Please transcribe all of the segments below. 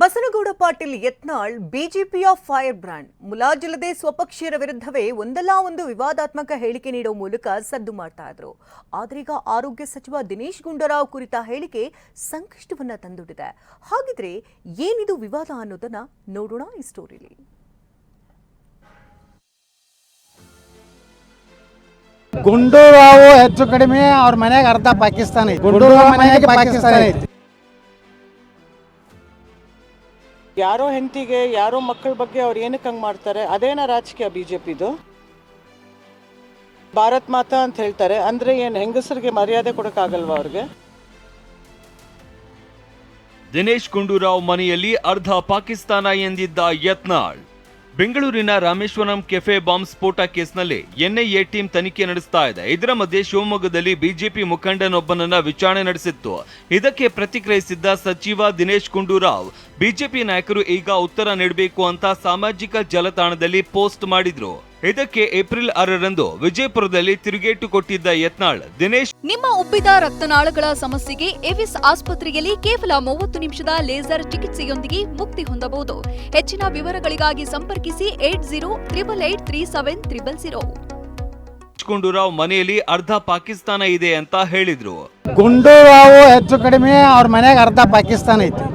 ಬಸನಗೌಡ ಪಾಟೀಲ್ ಯತ್ನಾಳ್ ಬಿಜೆಪಿಯ fire brand ಮುಲಾಜಿಲ್ಲದೆ ಸ್ವಪಕ್ಷೀಯರ ವಿರುದ್ಧವೇ ಒಂದಲ್ಲ ಒಂದು ವಿವಾದಾತ್ಮಕ ಹೇಳಿಕೆ ನೀಡೋ ಮೂಲಕ ಸದ್ದು ಮಾಡ್ತಾ ಇದ್ರು. ಆದ್ರೀಗ ಆರೋಗ್ಯ ಸಚಿವ ದಿನೇಶ್ ಗುಂಡೂರಾವ್ ಕುರಿತ ಹೇಳಿಕೆ ಸಂಕಷ್ಟವನ್ನ ತಂದೊಡ್ಡಿದೆ ಹಾಗಿದ್ರೆ ಏನಿದು ವಿವಾದ ಅನ್ನೋದನ್ನ ನೋಡೋಣ ಈ ಸ್ಟೋರಿಲಿ. ಗುಂಡೂರಾವ್ ಹೆಚ್ಚು ಕಡಿಮೆ ಅವ್ರ ಮನೆಗೆ ಅರ್ಧ ಪಾಕಿಸ್ತಾನ. ಐತಿ ಗುಂಡೂರಾವ್ ಮನೆಗೆ ಪಾಕಿಸ್ತಾನ. ಐತಿ ಯಾರೋ ಹೆಂಡತಿಗೆ, ಯಾರೋ ಮಕ್ಕಳ ಬಗ್ಗೆ ಅವ್ರು ಏನಕ್ಕೆ ಹಂಗೆ ಮಾಡ್ತಾರೆ? ಅದೇನ ರಾಜಕೀಯ ಬಿ ಜೆ ಪಿದು ಭಾರತ್ ಮಾತಾ ಅಂತ ಹೇಳ್ತಾರೆ. ಅಂದರೆ ಏನು, ಹೆಂಗಸರಿಗೆ ಮರ್ಯಾದೆ ಕೊಡೋಕ್ಕಾಗಲ್ವಾ ಅವ್ರಿಗೆ? ದಿನೇಶ್ ಗುಂಡೂರಾವ್ ಮನೆಯಲ್ಲಿ ಅರ್ಧ ಪಾಕಿಸ್ತಾನ ಎಂದಿದ್ದ ಯತ್ನಾಳ್. ಬೆಂಗಳೂರಿನ ರಾಮೇಶ್ವರಂ ಕೆಫೆ ಬಾಂಬ್ ಸ್ಫೋಟ ಕೇಸ್ನಲ್ಲಿ ಎನ್ಐಎ ಟೀಮ್ ತನಿಖೆ ನಡೆಸ್ತಾ ಇದೆ. ಇದರ ಮಧ್ಯೆ ಶಿವಮೊಗ್ಗದಲ್ಲಿ ಬಿಜೆಪಿ ಮುಖಂಡನೊಬ್ಬನನ್ನ ವಿಚಾರಣೆ ನಡೆಸಿತ್ತು. ಇದಕ್ಕೆ ಪ್ರತಿಕ್ರಿಯಿಸಿದ್ದ ಸಚಿವ ದಿನೇಶ್ ಗುಂಡೂರಾವ್, ಬಿಜೆಪಿ ನಾಯಕರು ಈಗ ಉತ್ತರ ನೀಡಬೇಕು ಅಂತ ಸಾಮಾಜಿಕ ಜಾಲತಾಣದಲ್ಲಿ ಪೋಸ್ಟ್ ಮಾಡಿದ್ರು. ಇದಕ್ಕೆ ಏಪ್ರಿಲ್ ಆರರಂದು ವಿಜಯಪುರದಲ್ಲಿ ತಿರುಗೇಟು ಕೊಟ್ಟಿದ್ದ ಯತ್ನಾಳ್ ದಿನೇಶ್ ನಿಮ್ಮ ಉಬ್ಬಿದ ರಕ್ತನಾಳಗಳ ಸಮಸ್ಯೆಗೆ ಎವಿಸ್ ಆಸ್ಪತ್ರೆಯಲ್ಲಿ ಕೇವಲ ಮೂವತ್ತು ನಿಮಿಷದ ಲೇಸರ್ ಚಿಕಿತ್ಸೆಯೊಂದಿಗೆ ಮುಕ್ತಿ ಹೊಂದಬಹುದು. ಹೆಚ್ಚಿನ ವಿವರಗಳಿಗಾಗಿ ಸಂಪರ್ಕಿಸಿ eight zero triple eight three seven triple zero. Gundu Rao ಮನೆಯಲ್ಲಿ ಅರ್ಧ ಪಾಕಿಸ್ತಾನ ಇದೆ ಅಂತ ಹೇಳಿದ್ರು. ಗುಂಡೂರಾವ್ ಹೆಚ್ಚು ಕಡಿಮೆ ಅವ್ರ ಮನೆಗೆ ಅರ್ಧ ಪಾಕಿಸ್ತಾನ ಐತಿ.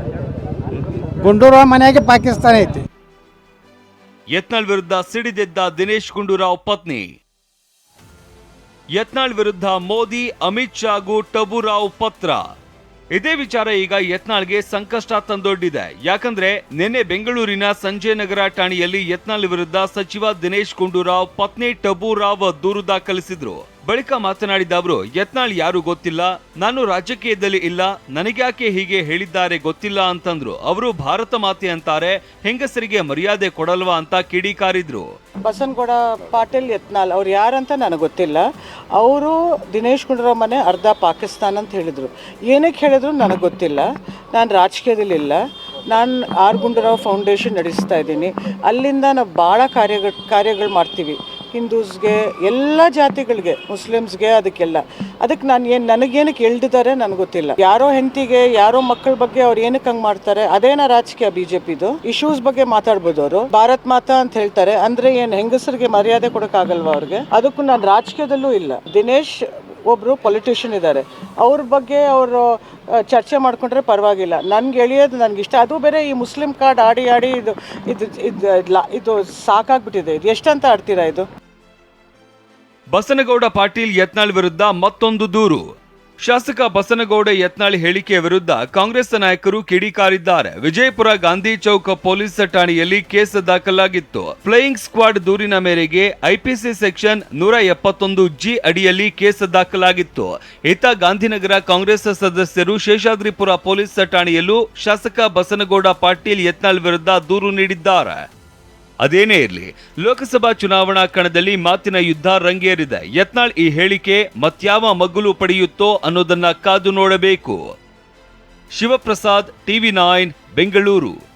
ಗುಂಡೂರಾವ್ ಮನೆಗೆ ಪಾಕಿಸ್ತಾನ ಐತಿ. ಯತ್ನಾಳ್ ವಿರುದ್ಧ ಸಿಡಿದೆದ್ದ ದಿನೇಶ್ ಗುಂಡೂರಾವ್ ಪತ್ನಿ. ಯತ್ನಾಳ್ ವಿರುದ್ಧ ಮೋದಿ, ಅಮಿತ್ ಶಾಗೂ ಟಬುರಾವ್ ಪತ್ರ. ಇದೇ ವಿಚಾರ ಈಗ ಯತ್ನಾಳ್ಗೆ ಸಂಕಷ್ಟ ತಂದೊಡ್ಡಿದೆ. ಯಾಕಂದ್ರೆ ನಿನ್ನೆ ಬೆಂಗಳೂರಿನ ಸಂಜಯ್ ನಗರ ಠಾಣೆಯಲ್ಲಿ ಯತ್ನಾಳ್ ವಿರುದ್ಧ ಸಚಿವ ದಿನೇಶ್ ಗುಂಡೂರಾವ್ ಪತ್ನಿ ಟಬುರಾವ್ ದೂರು ದಾಖಲಿಸಿದ್ರು. ಬಳಿಕ ಮಾತನಾಡಿದ ಅವರು, ಯತ್ನಾಳ್ ಯಾರು ಗೊತ್ತಿಲ್ಲ, ನಾನು ರಾಜಕೀಯದಲ್ಲಿ ಇಲ್ಲ, ನನಗ್ಯಾಕೆ ಹೀಗೆ ಹೇಳಿದ್ದಾರೆ ಗೊತ್ತಿಲ್ಲ ಅಂತಂದ್ರು. ಅವರು ಭಾರತ ಮಾತೆ ಅಂತಾರೆ, ಹೆಂಗಸರಿಗೆ ಮರ್ಯಾದೆ ಕೊಡಲ್ವಾ ಅಂತ ಕಿಡಿಕಾರಿದ್ರು. ಬಸನಗೌಡ ಪಾಟೀಲ್ ಯತ್ನಾಳ್, ಅವ್ರು ಯಾರಂತ ನನಗೆ ಗೊತ್ತಿಲ್ಲ. ಅವರು ದಿನೇಶ್ ಗುಂಡೂರಾವ್ ಮನೆ ಅರ್ಧ ಪಾಕಿಸ್ತಾನ ಅಂತ ಹೇಳಿದರು. ಏನಕ್ಕೆ ಹೇಳಿದ್ರು ನನಗೆ ಗೊತ್ತಿಲ್ಲ. ನಾನು ರಾಜಕೀಯದಲ್ಲಿ ಇಲ್ಲ. ನಾನು ಆರ್ ಗುಂಡೂರಾವ್ ಫೌಂಡೇಶನ್ ನಡೆಸ್ತಾ ಇದ್ದೀನಿ. ಅಲ್ಲಿಂದ ನಾವು ಭಾಳ ಕಾರ್ಯಗಳು ಕಾರ್ಯಗಳು ಮಾಡ್ತೀವಿ. ಹಿಂದೂಸ್ಗೆ, ಎಲ್ಲ ಜಾತಿಗಳಿಗೆ, ಮುಸ್ಲಿಮ್ಸ್ಗೆ ಅದಕ್ಕೆಲ್ಲ. ಅದಕ್ಕೆ ನಾನು ಏನು, ನನಗೇನಕ್ಕೆ ಎಳ್ದಿದ್ದಾರೆ ನನಗೆ ಗೊತ್ತಿಲ್ಲ. ಯಾರೋ ಹೆಂಡತಿಗೆ, ಯಾರೋ ಮಕ್ಕಳ ಬಗ್ಗೆ ಅವ್ರು ಏನಕ್ಕೆ ಹಂಗೆ ಮಾಡ್ತಾರೆ, ಅದೇನ ರಾಜಕೀಯ ಬಿ ಜೆ ಪಿದು ಇಶ್ಯೂಸ್ ಬಗ್ಗೆ ಮಾತಾಡ್ಬೋದು ಅವರು. ಭಾರತ್ ಮಾತಾ ಅಂತ ಹೇಳ್ತಾರೆ. ಅಂದರೆ ಏನು ಹೆಂಗಸರಿಗೆ ಮರ್ಯಾದೆ ಕೊಡೋಕ್ಕಾಗಲ್ವಾ ಅವ್ರಿಗೆ? ಅದಕ್ಕೂ ನಾನು ರಾಜಕೀಯದಲ್ಲೂ ಇಲ್ಲ. ದಿನೇಶ್ ಒಬ್ಬರು ಪೊಲಿಟಿಷಿಯನ್ ಇದ್ದಾರೆ. ಅವ್ರ ಬಗ್ಗೆ ಅವರು ಚರ್ಚೆ ಮಾಡಿಕೊಂಡ್ರೆ ಪರವಾಗಿಲ್ಲ. ನನ್ಗೆ ಎಳೆಯೋದು ನನಗೆ ಇಷ್ಟ. ಅದು ಬೇರೆ ಈ ಮುಸ್ಲಿಂ ಕಾರ್ಡ್ ಆಡಿ ಆಡಿ ಇದು ಇದು ಇದು ಇದು ಸಾಕಾಗ್ಬಿಟ್ಟಿದೆ. ಇದು ಎಷ್ಟಂತ ಆಡ್ತೀರಾ ಇದು? ಬಸನಗೌಡ ಪಾಟೀಲ್ ಯತ್ನಾಳ್ ವಿರುದ್ಧ ಮತ್ತೊಂದು ದೂರು. ಶಾಸಕ ಬಸನಗೌಡ ಯತ್ನಾಳ್ ಹೇಳಿಕೆಯ ವಿರುದ್ಧ ಕಾಂಗ್ರೆಸ್ ನಾಯಕರು ಕಿಡಿಕಾರಿದ್ದಾರೆ ವಿಜಯಪುರ ಗಾಂಧಿ ಚೌಕ ಪೊಲೀಸ್ ಠಾಣೆಯಲ್ಲಿ ಕೇಸ್ ದಾಖಲಾಗಿತ್ತು. ಫ್ಲೈಯಿಂಗ್ ಸ್ಕ್ವಾಡ್ ದೂರಿನ ಮೇರೆಗೆ ಐಪಿಸಿ ಸೆಕ್ಷನ್ ನೂರ ಎಪ್ಪತ್ತೊಂದು ಜಿ ಅಡಿಯಲ್ಲಿ ಕೇಸ್ ದಾಖಲಾಗಿತ್ತು. ಇತ್ತ ಗಾಂಧಿನಗರ ಕಾಂಗ್ರೆಸ್ ಸದಸ್ಯರು ಶೇಷಾದ್ರಿಪುರ ಪೊಲೀಸ್ ಠಾಣೆಯಲ್ಲೂ ಶಾಸಕ ಬಸನಗೌಡ ಪಾಟೀಲ್ ಯತ್ನಾಳ್ ವಿರುದ್ಧ ದೂರು ನೀಡಿದ್ದಾರೆ. ಅದೇನೇ ಇರಲಿ, ಲೋಕಸಭಾ ಚುನಾವಣಾ ಕಣದಲ್ಲಿ ಮಾತಿನ ಯುದ್ಧ ರಂಗೇರಿದೆ. ಯತ್ನಾಳ್ ಈ ಹೇಳಿಕೆ ಮತ್ಯಾವ ಮಗ್ಗುಲು ಪಡೆಯುತ್ತೋ ಅನ್ನೋದನ್ನ ಕಾದು ನೋಡಬೇಕು. Shivaprasad, TV nine, Bengaluru.